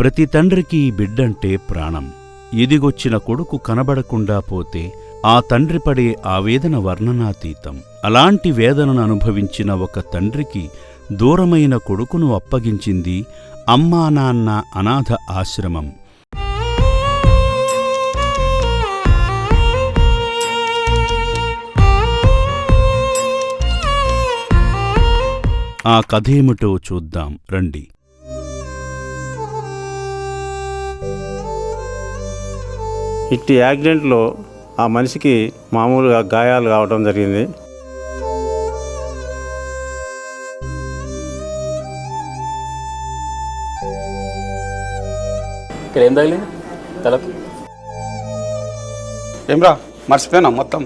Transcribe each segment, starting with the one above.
ప్రతి తండ్రికి బిడ్డంటే ప్రాణం. ఎదిగొచ్చిన కొడుకు కనబడకుండా పోతే ఆ తండ్రి పడే ఆవేదన వర్ణనాతీతం. అలాంటి వేదనను అనుభవించిన ఒక తండ్రికి దూరమైన కొడుకును అప్పగించింది అమ్మా నాన్న అనాథ ఆశ్రమం. ఆ కథేమిటో చూద్దాం. రండి. ఇట్టి యాక్సిడెంట్లో ఆ మనిషికి మామూలుగా గాయాలు కావడం జరిగింది. ఇక్కడ ఏం తగిలింది? తలకు ఏమ్రా మర్చిపోయినా మొత్తం?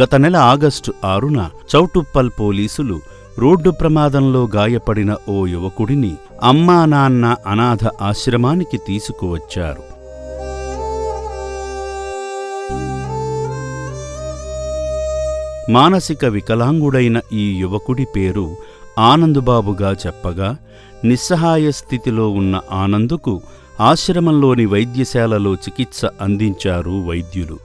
గత నెల ఆగస్టు ఆరున చౌటుప్పల్ పోలీసులు రోడ్డు ప్రమాదంలో గాయపడిన ఓ యువకుడిని అమ్మా నాన్న అనాథ ఆశ్రమానికి తీసుకువచ్చారు. మానసిక వికలాంగుడైన ఈ యువకుడి పేరు ఆనందుబాబుగా చెప్పగా నిస్సహాయ స్థితిలో ఉన్న ఆనందుకు ఆశ్రమంలోని వైద్యశాలలో చికిత్స అందించారు వైద్యులు.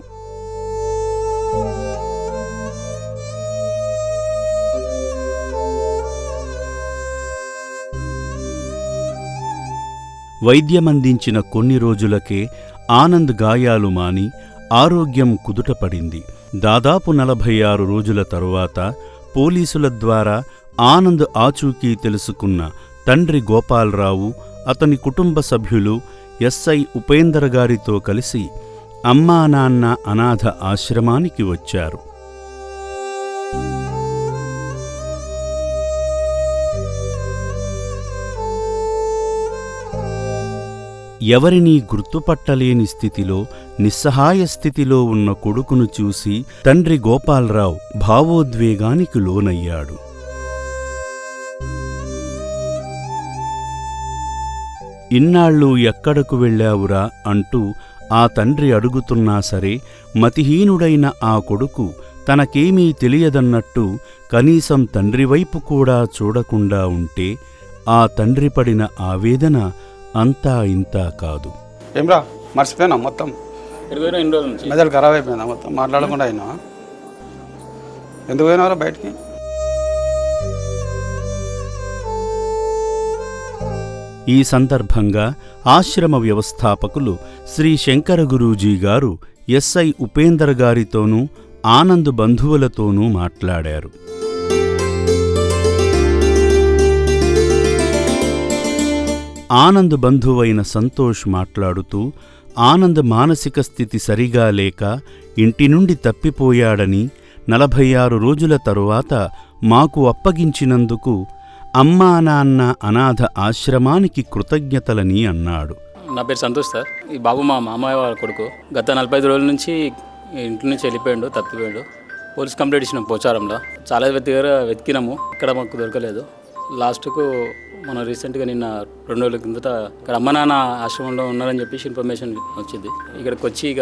వైద్యమందించిన కొన్ని రోజులకే ఆనంద్ గాయాలు మాని ఆరోగ్యం కుదుటపడింది. దాదాపు నలభై ఆరు రోజుల తరువాత పోలీసుల ద్వారా ఆనంద్ ఆచూకీ తెలుసుకున్న తండ్రి గోపాలరావు అతని కుటుంబ సభ్యులు ఎస్ఐ ఉపేందర్ గారితో కలిసి అమ్మా నాన్న అనాథ ఆశ్రమానికి వచ్చారు. ఎవరినీ గుర్తుపట్టలేని స్థితిలో నిస్సహాయ స్థితిలో ఉన్న కొడుకును చూసి తండ్రి గోపాలరావు భావోద్వేగానికి లోనయ్యాడు. ఇన్నాళ్ళు ఎక్కడకు వెళ్ళావురా? అంటూ ఆ తండ్రి అడుగుతున్నా సరే మతిహీనుడైన ఆ కొడుకు తనకేమీ తెలియదన్నట్టు కనీసం తండ్రివైపు కూడా చూడకుండా ఉంటే ఆ తండ్రి పడిన ఆవేదన అంతా ఇంతా కాదు. ఏమ్రా మర్చిపోయినా మొత్తం? మెదడు ఖరాబ్ అయిపోయిందా మొత్తం? మాట్లాడకుండా అయినా? ఎందుకు పోయినారా బయటికి? ఈ సందర్భంగా ఆశ్రమ వ్యవస్థాపకులు శ్రీ శంకర గురూజీ గారు ఎస్ఐ ఉపేందర్ గారితోనూ ఆనంద్ బంధువులతోనూ మాట్లాడారు. ఆనంద్ బంధువైన సంతోష్ మాట్లాడుతూ ఆనంద్ మానసిక స్థితి సరిగా లేక ఇంటి నుండి తప్పిపోయాడని నలభై ఆరు రోజుల తరువాత మాకు అప్పగించినందుకు అమ్మా నాన్న అనాథ ఆశ్రమానికి కృతజ్ఞతలని అన్నాడు. నా పేరు సంతోష్ సార్. ఈ బాబు మా మామయ్య వాళ్ళ కొడుకు గత నలభై ఐదు రోజుల నుంచి ఇంటి నుంచి వెళ్ళిపోయాడు తప్పిపోయాడు. పోలీస్ కంప్లైంట్ ఇచ్చినాం పోచారంలో. చాలా దగ్గర వెతికినాము. ఇక్కడ మాకు దొరకలేదు. లాస్ట్కు మన రీసెంట్గా నిన్న రెండు రోజుల కిందట ఇక్కడ అమ్మ నాన్న ఆశ్రమంలో ఉన్నారని చెప్పేసి ఇన్ఫర్మేషన్ వచ్చింది. ఇక్కడికి వచ్చి ఇక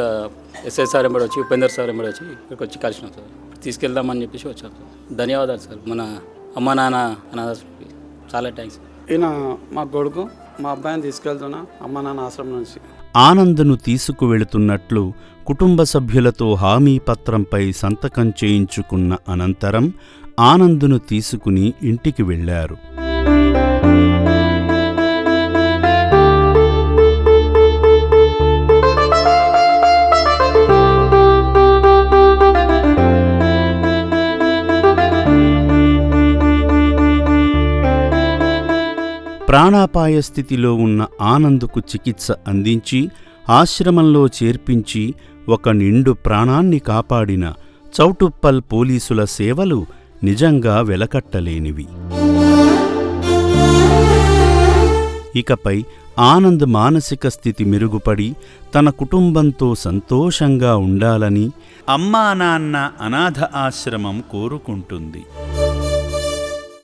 ఎస్ఐ సార్ ఎంబడి వచ్చి ఉపేందర్ సార్ ఎంబడి వచ్చి ఇక్కడికి వచ్చి కలిసినాం సార్ తీసుకెళ్దామని చెప్పేసి వచ్చాం సార్. ధన్యవాదాలు సార్. మన అమ్మ నాన్న అనాథాశ్రమకి చాలా థ్యాంక్స్. ఈయన మా కొడుకు మా అబ్బాయిని తీసుకెళ్తున్నా అమ్మ నాన్న ఆశ్రమం నుంచి. ఆనంద్ను తీసుకువెళుతున్నట్లు కుటుంబ సభ్యులతో హామీ పత్రంపై సంతకం చేయించుకున్న అనంతరం ఆనందును తీసుకుని ఇంటికి వెళ్ళారు ప్రాణాపాయ స్థితిలో ఉన్న ఆనందుకు చికిత్స అందించి ఆశ్రమంలో చేర్పించి ఒక నిండు ప్రాణాన్ని కాపాడిన చౌటుప్పల్ పోలీసుల సేవలు నిజంగా వెలకట్టలేనివి. ఇకపై ఆనంద్ మానసిక స్థితి మెరుగుపడి తన కుటుంబంతో సంతోషంగా ఉండాలని అమ్మా నాన్న అనాథ ఆశ్రమం కోరుకుంటుంది.